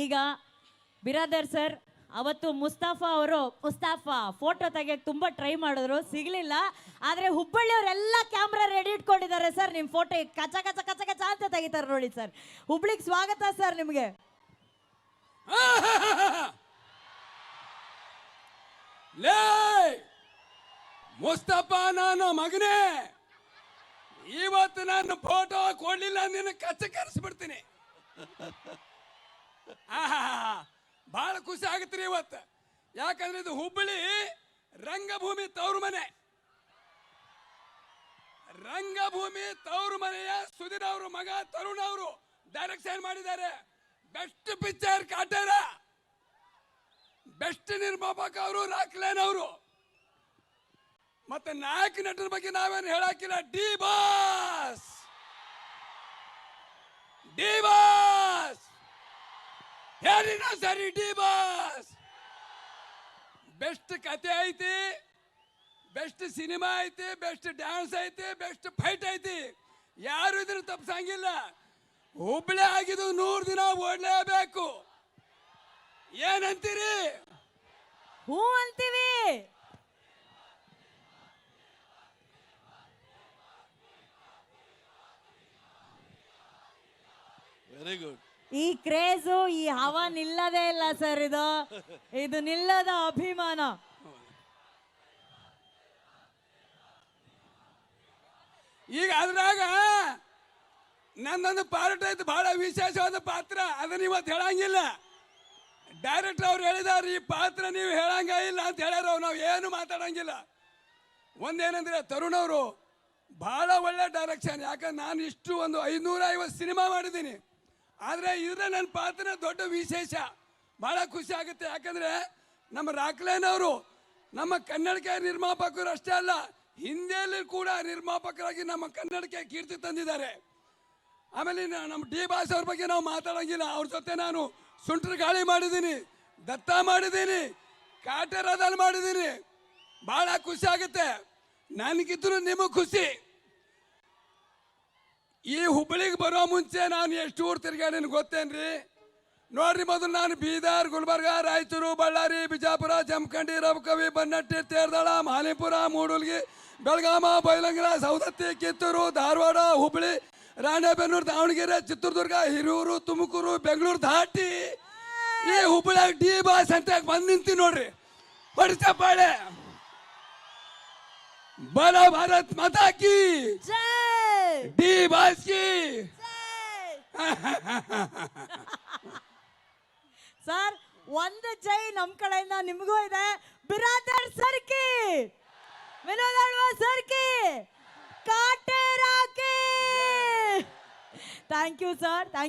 ಈಗ ಬಿರಾದರ್ ಸರ್, ಅವತ್ತು ಮುಸ್ತಾಫಾ ಅವರು, ಮುಸ್ತಾಫಾ ಫೋಟೋ ತೆಗಿಯಕ್ಕೆ ತುಂಬಾ ಟ್ರೈ ಮಾಡಿದ್ರು, ಸಿಗ್ಲಿಲ್ಲ. ಆದ್ರೆ ಹುಬ್ಬಳ್ಳಿಯವರೆಲ್ಲ ಕ್ಯಾಮ್ರಾ ರೆಡಿ ಇಟ್ಕೊಂಡಿದ್ದಾರೆ ಸರ್ ನಿಮ್ಮ ಫೋಟೋ ಕಚ ಕಚ ಕಚ ಕಚ ಅಂತ ತೆಗಿತಾರೆ ನೋಡಿ ಸರ್. ಹುಬ್ಳಿಗೆ ಸ್ವಾಗತ ಸರ್ ನಿಮಗೆ. ಮುಸ್ತಫಾ ನಾನು ಮಗನೇ. ಇವತ್ತು ನಾನು ಫೋಟೋ ಕೊಡ್ಲಿಲ್ಲ, ನಿನ್ನ ಕಚ್ಚ ಕರೆಸ್ಬಿಡ್ತೀನಿ. ಬಹಳ ಖುಷಿ ಆಗತ್ರಿ ಇವತ್ತು. ಯಾಕಂದ್ರೆ ಇದು ಹುಬ್ಬಳ್ಳಿ ರಂಗಭೂಮಿ ತವರು ಮನೆ. ರಂಗಭೂಮಿ ತವರು ಮನೆಯ ಸುಧೀರ್ ಅವರು, ಮಗ ತರುಣ್ ಅವರು ಡೈರೆಕ್ಷನ್ ಮಾಡಿದ್ದಾರೆ. Best picture Kaatera. ಬೆಸ್ಟ್ ನಿರ್ಮಾಪಕ ಅವರು ರಾಕ್ಲೇನ್ ಅವರು. ಮತ್ತೆ ನಾಯಕ ನಟರ ಬಗ್ಗೆ ನಾವೇನು ಹೇಳಾಕಿಲ್ಲ ಡಿ ಬಾಸ್ ಡಿ ಬಾಸ್ ಹೇಳಿನ ಸರಿ ಡಿ ಬಾಸ್ ಬೆಸ್ಟ್ ಕತೆ ಐತಿ ಬೆಸ್ಟ್ ಸಿನಿಮಾ ಐತಿ ಬೆಸ್ಟ್ ಡ್ಯಾನ್ಸ್ ಐತಿ ಬೆಸ್ಟ್ ಫೈಟ್ ಐತಿ. ಯಾರು ಇದ್ರ ತಪ್ಸಂಗಿಲ್ಲ. ಹುಬ್ಳಿ ಆಗಿದ್ದು ನೂರು ದಿನ ಓಡ್ಲೇಬೇಕು. ಏನಂತೀರಿ? ಹೂ ಅಂತೀವಿ. ವೆರಿ ಗುಡ್ ಈ ಕ್ರೇಜು, ಈ ಹವ ನಿಲ್ಲದೇ ಇಲ್ಲ ಸರ್ ಇದು. ಇದು ನಿಲ್ಲದ ಅಭಿಮಾನ. ಈಗ ಅದ್ರಾಗ ನನ್ನೊಂದು ಪಾರ್ಟ್ ಐತೆ ಬಹಳ ವಿಶೇಷವಾದ ಪಾತ್ರ. ಅದನ್ನ ಇವತ್ತು ಹೇಳಂಗಿಲ್ಲ. ಡೈರೆಕ್ಟರ್ ಅವ್ರು ಹೇಳಿದಾರೆ, ಈ ಪಾತ್ರ ನೀವು ಹೇಳಂಗ ಇಲ್ಲ ಅಂತ ಹೇಳ್ಯಾರ ನಾವು ಏನು ಮಾತಾಡಂಗಿಲ್ಲ. ಒಂದೇನಂದ್ರೆ ತರುಣ್ ಅವರು ಬಹಳ ಒಳ್ಳೆ ಡೈರೆಕ್ಷನ್ ಯಾಕಂದ್ರೆ ನಾನು ಇಷ್ಟು ಒಂದು ಐನೂರ ಐವತ್ತು ಸಿನಿಮಾ ಮಾಡಿದ್ದೀನಿ. ಆದರೆ ಇದ್ರೆ ನನ್ನ ಪಾತ್ರ ದೊಡ್ಡ ವಿಶೇಷ. ಭಾಳ ಖುಷಿ ಆಗುತ್ತೆ. ಯಾಕಂದರೆ ನಮ್ಮ ರಾಕ್ಲೇನ್ ಅವರು ನಮ್ಮ ಕನ್ನಡಕ್ಕೆ ನಿರ್ಮಾಪಕರು ಅಷ್ಟೇ ಅಲ್ಲ, ಹಿಂದಿಯಲ್ಲಿ ಕೂಡ ನಿರ್ಮಾಪಕರಾಗಿ ನಮ್ಮ ಕನ್ನಡಕ್ಕೆ ಕೀರ್ತಿ ತಂದಿದ್ದಾರೆ. ಆಮೇಲೆ ನಮ್ಮ ಡಿ ಬಾಸ್ ಅವ್ರ ಬಗ್ಗೆ ನಾವು ಮಾತಾಡೋಂಗಿಲ್ಲ. ಅವ್ರ ಜೊತೆ ನಾನು ಸುಂಟ್ರ ಗಾಳಿ ಮಾಡಿದ್ದೀನಿ, ದತ್ತ ಮಾಡಿದ್ದೀನಿ ಕಾಟೆರದಲ್ಲಿ ಮಾಡಿದ್ದೀನಿ. ಭಾಳ ಖುಷಿ ಆಗುತ್ತೆ. ನನಗಿದ್ರು ನಿಮಗೆ ಖುಷಿ. ಈ ಹುಬ್ಬಳ್ಳಿಗೆ ಬರೋ ಮುಂಚೆ ನಾನು ಎಷ್ಟು ಊರು ತಿರ್ಗಾಡೀನಿ ಗೊತ್ತೇನ್ರಿ? ನೋಡ್ರಿ ಮೊದಲು ನಾನು ಬೀದರ್, ಗುಲ್ಬರ್ಗ, ರಾಯಚೂರು, ಬಳ್ಳಾರಿ, ಬಿಜಾಪುರ, ಜಮಖಂಡಿ ರಬಕವಿ ಬನ್ನಟ್ಟಿ, ತೇರ್ದಾಳ, ಮಾಲಿಪುರ, ಮೂಡುಲ್ಗಿ, ಬೆಳಗಾಮ ಬೈಲಂಗಲ ಸೌದತ್ತಿ ಕಿತ್ತೂರು, ಧಾರವಾಡ, ಹುಬ್ಬಳ್ಳಿ, ರಾಣೆಬೆನ್ನೂರು, ದಾವಣಗೆರೆ, ಚಿತ್ರದುರ್ಗ, ಹಿರಿಯೂರು, ತುಮಕೂರು, ಬೆಂಗಳೂರು ದಾಟಿ ಈ ಹುಬ್ಬಳ್ಳಿಯಾಗ ಡಿ ಬಾಸ್ ಅಂತ ಬಂದು ನಿಂತಿ ನೋಡ್ರಿ. ಹೊಡಿ ಚಪ್ಪಾಳೆ ಬಲ ಭಾರತ್ ಮಾತಾ ಕಿ ಜೈ ಡಿ ಬಾಸ್ ಕಿ ಸರ್ ಒಂದು ಜೈ ನಮ್ ಕಡೆಯಿಂದ ನಿಮಗೂ ಇದೆ ಬಿರಾದರ್ ಸರ್ಕಿ ವಿನೋದ್ ಅಳ್ವಾ ಸರ್ಕಿ ಕಾಟೇರಾಕಿ ಥ್ಯಾಂಕ್ ಯು ಸರ್ ಥ್ಯಾಂಕ್